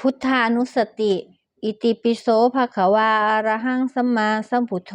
พุทธานุสติ อิติปิโสภะคะวาอระหังสัมมาสัมพุทโธ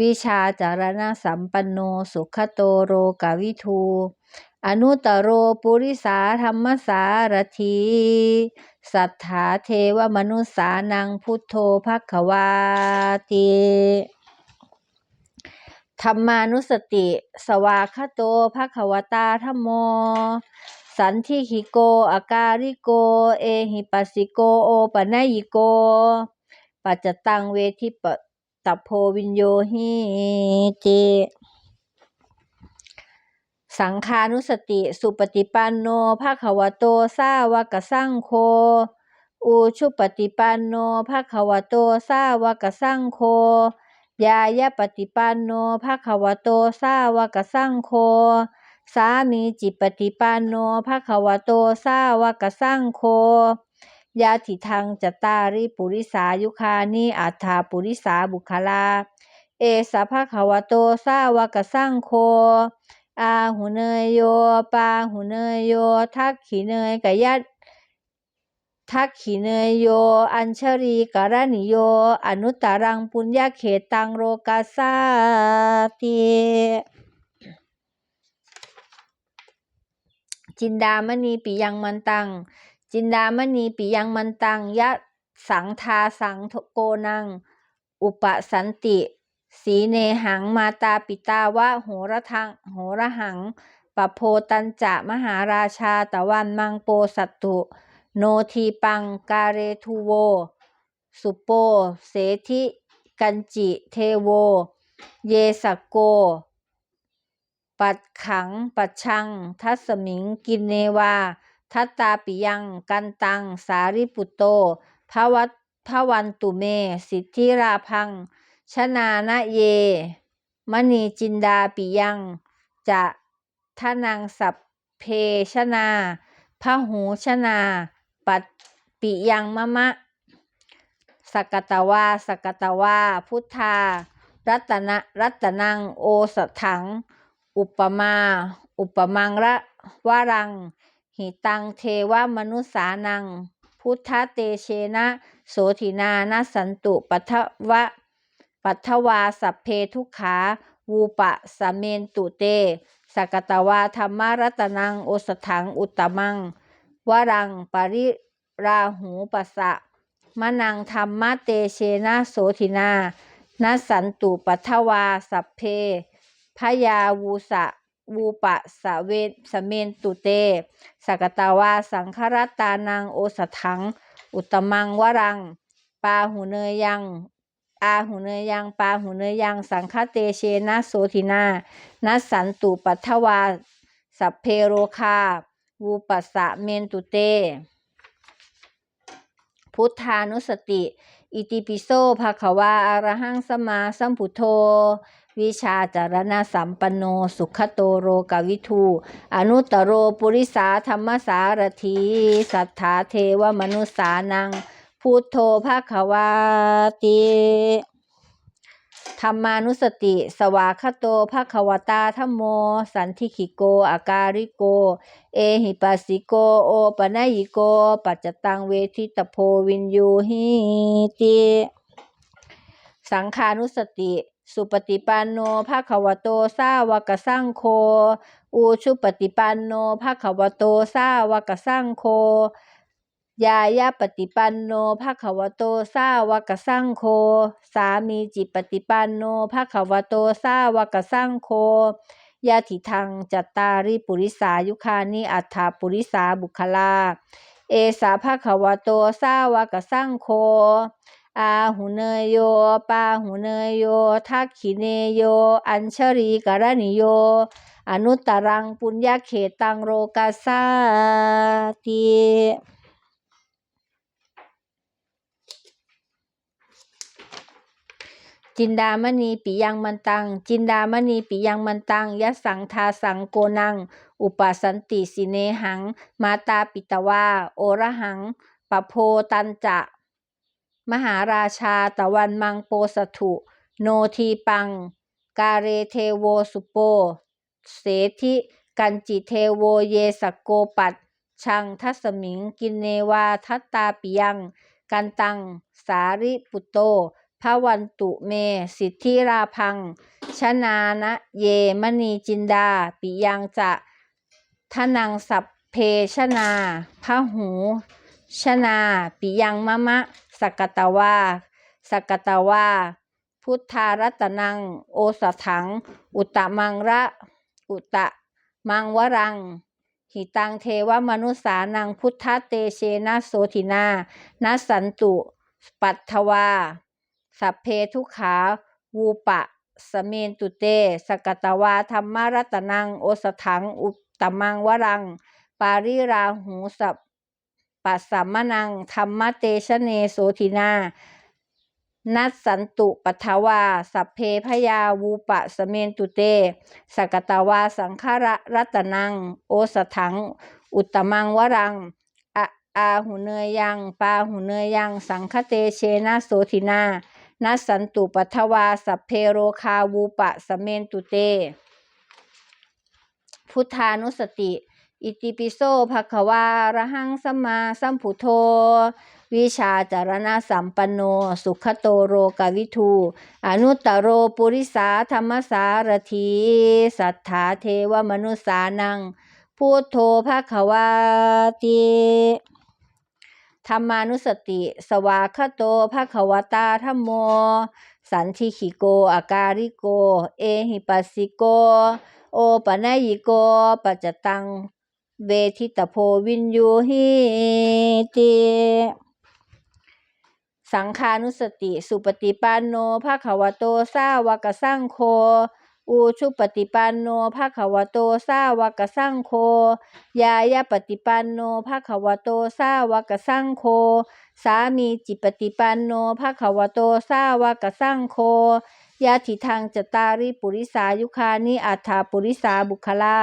วิชาจารณะสัมปันโนสุขโตโรกาวิทู อนุตตโรปุริสาธรรมสารถีสัทธาเทวมนุสานังพุทโธภะคะวาติธรรมานุสติ สวากขาโตภะคะวตาธัมโม สันทิขิโก อาการิโก เอหิปัสสิโก โอปะนยิโก ปัจจตังเวทิปตพโพวินโยหิติสังคานุสติ สุปฏิปันโนภะควโตสาวกสังโฆอุชุปฏิปันโนภะควโตสาวกสังโฆยายะปฏิปันโนภะควโตสาวกสังโฆ สามีจิปฏิปันโนภะคะวะโตสาวกสังโฆยาถิทังจตาริปุริสายุคานิอัฏฐาปุริสาบุคลา เอสะภะคะวะโตสาวกสังโฆอาหุเนยโย ปาหุเนยโย ทักขิเนยกะยัตทักขิเนยโย อัญชรีกรณิโย อนุตตรังปุญญาเขตังโรกัสสาติ จินดามณีปิยังมันตัง จินดามณีปิยังมันตัง ยะสังทาสังโกนัง อุปสันติ สีเนหังมาตาปิตาวะโหระทังโหระหังปะโพตันจะมหาราชาตะวันมังโปสัตตุ โนทีปังกาเรทูโว สุโป เสธิ กันจิ เทโว เยสกโก ปัดขัง ปัดชัง ทัสมิง กินเนวา ทัตตาปิยัง กันตัง สาริปุตโตภวัตภวันตุเม สิทธิราพัง ชนานะเย มณีจินดาปิยัง จะทะนังสัพเพชนาพหูชนา ปัดปิยังมะมะ สกตวาสกตวา พุทธา รัตนะ รัตนัง โอสถัง อุปมา อุปมังระวารัง หิตังเทวมนุสานัง พุทธเตเชนะ โสธินานะสันตุปัทวะปัทวาสัพเพทุกขาวูปะสเมนตุเตสกตวาธรรมรัตนังโอสถังอุตตมัง วรังปริราหูปัสสะมะนังธรรมะเตเชนะโสธินานัสสันตุปัทวาสัพเพ พยาวูสะวูปะสะเวสเมนตุเตสกตาวาสังครัตตานังโอสถัง อุตมังวรัง ปาหุเนยยังอาหุเนยยังปาหุเนยยัง สังฆเตเชนะโสธินานัสสันตุปัทวาสัพเพโรคาวูปัสสะเมนตุเต พุทธานุสติ อิติปิโสภะคะวาอะระหังสมมาสัมพุทโธ วิชาจารณสัมปันโนสุขโตโรกาวิทู อนุตโรปุริสาธรรมสารถีสัทธาเทวมนุสานัง พุทโธภะควาติธรรมานุสติ สวากขาโตภะควตาธัมโม สันทิขิโก อาการิโก เอหิปัสสิโก โอปะนยิโก ปัจจตังเวทิตโพวินโยหิติ สังคานุสติ สุปฏิปันโนภะคะวะโตสาวกสังโฆอุชุปฏิปันโนภะคะวะโตสาวกสังโฆยายะปฏิปันโนภะคะวะโตสาวกสังโฆสามีจิปฏิปันโนภะคะวะโตสาวกสังโฆยาถิทังจัตตาริปุริสายุคานิอัฏฐาปุริสาบุคลา เอสาภะคะวะโตสาวกสังโฆ อาหุเนยโย ปาหุเนยโย ทักขิเนยโย อัญชรีกรณิโย อนุตตรังปุญญาเขตังโรกัสสาติจินดามณีปิยังมันตัง จินดามณีปิยังมันตังยะสังทาสังโกนัง อุปสันติสิเนหัง มาตาปิตวา โอระหังปะโพตันจะ มหาราชาตะวันมังโปสถุ โนทีปัง กาเรเทโวสุโป เสธิกันจิเทโวเยสกโกปัตชังทัสมิงกินเนวาทัตตาปิยัง กันตัง สาริปุตโตภวันตุเม สิทธิราพัง ชนานะเยมณีจินดา ปิยังจะทนังสัพเพชนาพระหู ชนาปิยังมะมะสกตวาสกตวาพุทธารัตนัง โอสถัง อุตตมังระอุตตะมังวรัง หิตังเทวมนุสานังพุทธเตเชนะโสทินานัสันตุปัตถวาสัพเพทุขาวูปะ สเมนตุเต สกตวาธรรมรัตนัง โอสถัง อุตตมังวรัง ปาริราหูสัพ ปัสสัมมนังธรรมเตชะเนโสทินา นัสสันตุปัทวา สัพเพพยาวูปะสเมนตุเต สกตาวาสังฆระรัตนัง โอสถัง อุตมังวรังอะอาหุเนยยังปาหุเนยยัง สังฆเตเชนะโสทินา นัสสันตุปัทวา สัพเพโรคาวูปะสเมนตุเต พุทธานุสติ อิติปิโสภะคะวาระหังสัมมาสัมพุทโธ วิชาจารณสัมปันโน สุขโตโรกวิทู อนุตตโรปุริสาธรรมสารถีสัทธาเทวมนุสานังพุทโธภะคะวาติธรรมานุสติ สวากขโตภะคะวตาธัมโม สันทิขิโก อาการิโก เอหิปัสสิโก โอปะนยิโก ปัจจตัง เวทิตโพวินยูหิติสังคานุสติ สุปฏิปันโนภะควโตสาวกสังโฆอูชุปฏิปันโนภะควโตสาวกสังโฆยายาปฏิปันโนภะควโตสาวกสังโฆสามีจิปฏิปันโนภะควโตสาวกสังโฆ ยะถิทางจตาริปุริสายุคานิอัฏฐาปุริสาบุคลา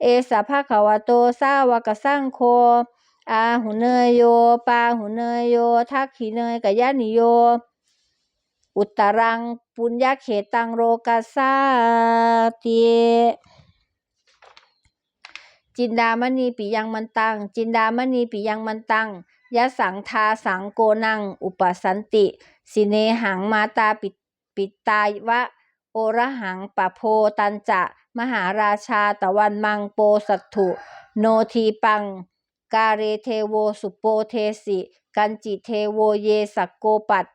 เอสะภะคะวะโตสาวกสังโฆอาหุเนยโย ปาหุเนยโย ทักขิเนยกะยะนิโย อุตรังปุญญเขตังโรกัสสาติจินดามณีปิยังมันตัง จินดามณีปิยังมันตังยะสังทาสังโกนัง อุปสันติ สิเนหังมาตาปิ ปิตายวะ โอระหังปะโพตันจะ มหาราชาตะวันมังโปสัตถุ โนทีปัง กาเรเทโวสุโปเทสิ กันจิเทโวเยสักโกปัต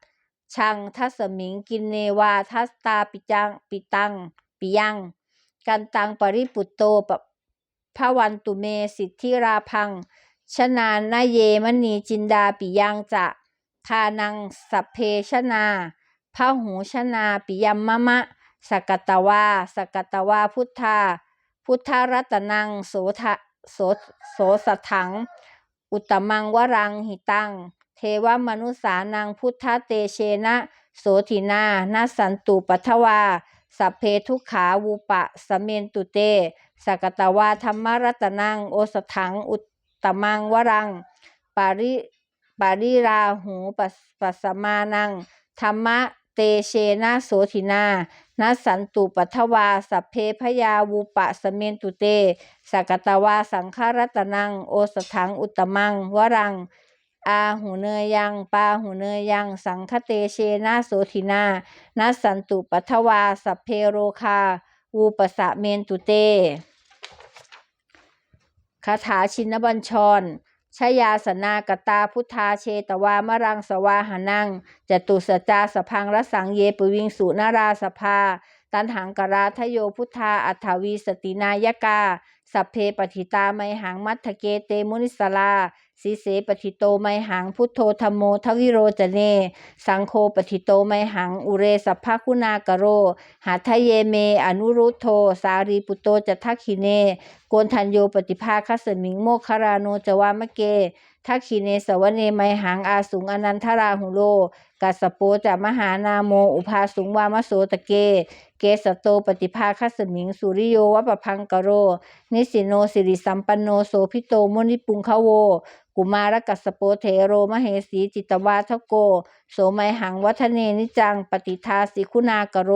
ชังทัสมิงกินเนวาทัสตาปิจังปิตังปิยัง กันตังปริปุตโตปะพระวันตุเมสิทธิราพัง ชนานนาเยมณีจินดาปิยังจะทานังสัพเพชนา พระหูชนาปิยมมะมะสกตวาสกตวาพุทธา พุทธรัตนังโสทะโสโสสถัง อุตมังวรังหิตัง เทวมนุสานังพุทธเตเชนะโสทินานัสสันตุปัทวาสัพเพทุขาวูปะสเมนตุเตสกตวาธรรมรัตนังโอสถัง อุตมังวรัง ปาริปาริราหูปัสปัสสมานังธรรมะ เตเชนะโสทินานัสันตุปัทวา สัพเพพยาวูปะสเมนตุเตสกตวาสังฆรัตนัง โอสถังอุตมัง วรัง อาหูเนยยัง ปาหูเนยยัง สังคเตเชนะโสทินานัสสันตุปัทวา สัพเพโรคาวูปสะเมนตุเตคาถาชินบัญชร ชยาสนากตาพุทธาเชตวามรังสวาหานังจตุสจาสพังรสังเยปวิงสุนาราสภา ตันหังกราทโยพุทธาอัฏฐวีสตินายกา สัพเพปฏิตาไมหังมัทธเกเตมุนิสลาสีเสปฏิโตไมหังพุทโธธรรมโมทวิโรจเน สังโฆปฏิโตไมหังอุเรสัพพคุณากโร หาทะเยเม อนุรุโธสารีปุตโตจะทักขิเนโกนทันโยปฏิภาคัสมิงโมคคาราโนจวามะเกทักขิเนสวเนไมหังอาสุงอนันทราหุโล กัสโปจะมหานาโม อุภาสุงวามโสตะเก เกสโตปฏิภาคัสมิง สุริโยวะปะพังกโร นิสิโนสิริสัมปันโนโสพิโตมุนิปุงคะโว กุมารกัสโปเทโรมเหสีจิตวาทโก โสไมหังวัฒเนนิจัง ปฏิทาสิคุณากโร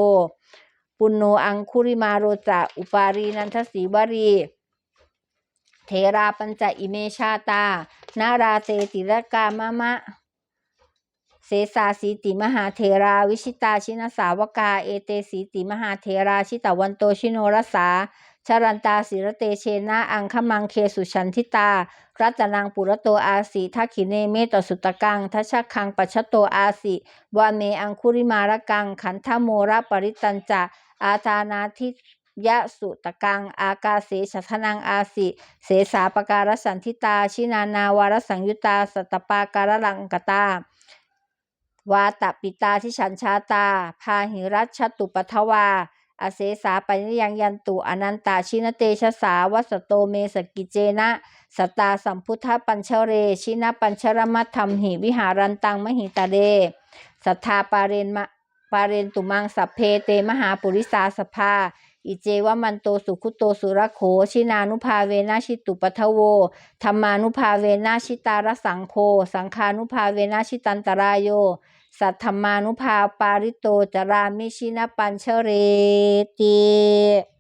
ปุณโนอังคุริมาโรจะอุปารีนันทสีวรีเทราปัญจอิเมชาตา นาราเตติรกามะมะ เสสาสีติมหาเทราวิชิตาชินสาวกา เอเตสีติมหาเทราชิตวันโตชิโนรสาชรันตาศิรเตเชนะอังคมังเคสุชันทิตา รัตนังปุระโตอาสิทักขิเนเมตสุตกังทัชคังปัชชโตอาสิวาเมอังคุริมารกัง ขันธโมระปริตันจะอาทานาทิยะสุตกัง อากาเสชทนังอาสิ เสสาปการสันทิตา ชินานาวารสังยุตา สัตตปาการลังกตา วาตปิตาที่ฉันชาตา พาหิรัชตุปัทวา อเสสาปัญญยังยันตุอนันตาชินเตชะสาวัสโตเมสกิเจนะ สตาสัมพุทธปัญชเร ชินปัญชรมัธรรมหิวิหารันตังมหิตาเรสัทธาปาเรนมะปาเรนตุมังสัพเพเตมหาปุริสาสภา อิเจวมันโตสุขุโตสุรโข ชินานุภาเวนะชิตุปัทโวธรรมานุภาเวนะชิตารสังโฆสังคานุภาเวนะชิตันตรายโย สัทธรรมานุภาปาริโตจารามิชินปัญชเรติ